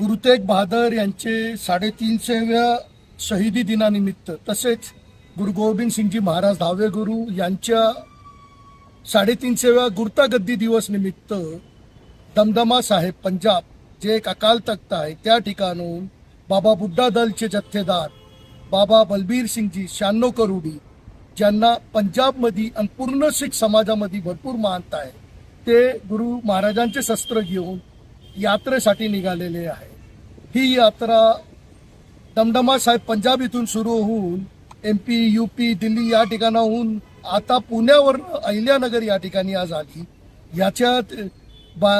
तेग बहादर यांचे साडेतीनशेव्या शहीदी दिनानिमित्त तसेच गुरु गोविंद सिंगजी महाराज दहावे गुरु यांच्या साडेतीनशेव्या गुर्तागद्दी दिवस निमित्त दमदमा साहेब पंजाब जे एक अकाल तख्त आहे त्या ठिकाणून बाबा बुड्डा दलचे जथ्थेदार बाबा बलबीर सिंगजी शहाण्णव करोडी ज्यांना पंजाबमध्ये आणि पूर्ण शीख समाजामध्ये भरपूर मानता आहे ते गुरु महाराजांचे शस्त्र घेऊन यात्रेसाठी निघालेले आहे. ही यात्रा दमदमा साहेब पंजाब इथून सुरू होऊन M P U P Delhi या ठिकाणाहून आता पुण्यावर अहिल्यानगर या ठिकाणी आज आली. याच्यात बा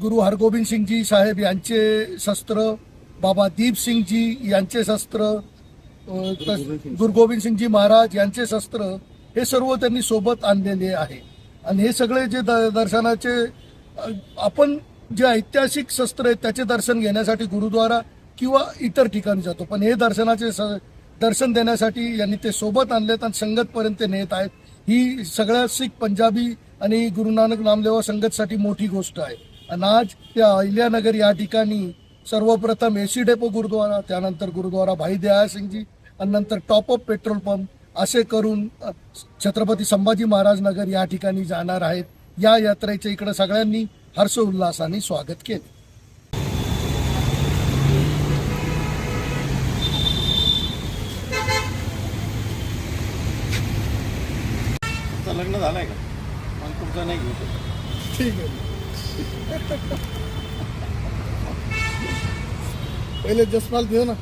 गुरु हरगोविंद सिंगजी साहेब यांचे शस्त्र बाबा दीप सिंगजी यांचे शस्त्र तस- गुरु गोविंद सिंगजी महाराज यांचे शस्त्र हे सर्व त्यांनी सोबत आणलेले आहे. आणि हे सगळे जे द- दर्शनाचे आपण जे ऐतिहासिक शस्त्र आहेत त्याचे दर्शन घेण्यासाठी गुरुद्वारा किंवा इतर ठिकाणी जातो. पण हे दर्शनाचे स- दर्शन देण्यासाठी यांनी ते सोबत आणलेत आणि संगतपर्यंत ते नेत आहेत. ही सगळ्या शीख पंजाबी आणि गुरु नानक नामदेवा संगतसाठी मोठी गोष्ट आहे. आणि आज त्या अहिल्यानगर या ठिकाणी सर्वप्रथम एसी डेपो गुरुद्वारा त्यानंतर गुरुद्वारा भाई दयासिंगजी आणि नंतर टॉप अप पेट्रोल पंप असे करून छत्रपती संभाजी महाराज नगर या ठिकाणी जाणार आहेत. या यात्रेचे इकडे सगळ्यांनी हर्ष उल्हासाने स्वागत केले. तुमचं लग्न झालंय का? मग तुमचं नाही घेऊ ठीक आहे. पहिले जसपाल देऊ ना.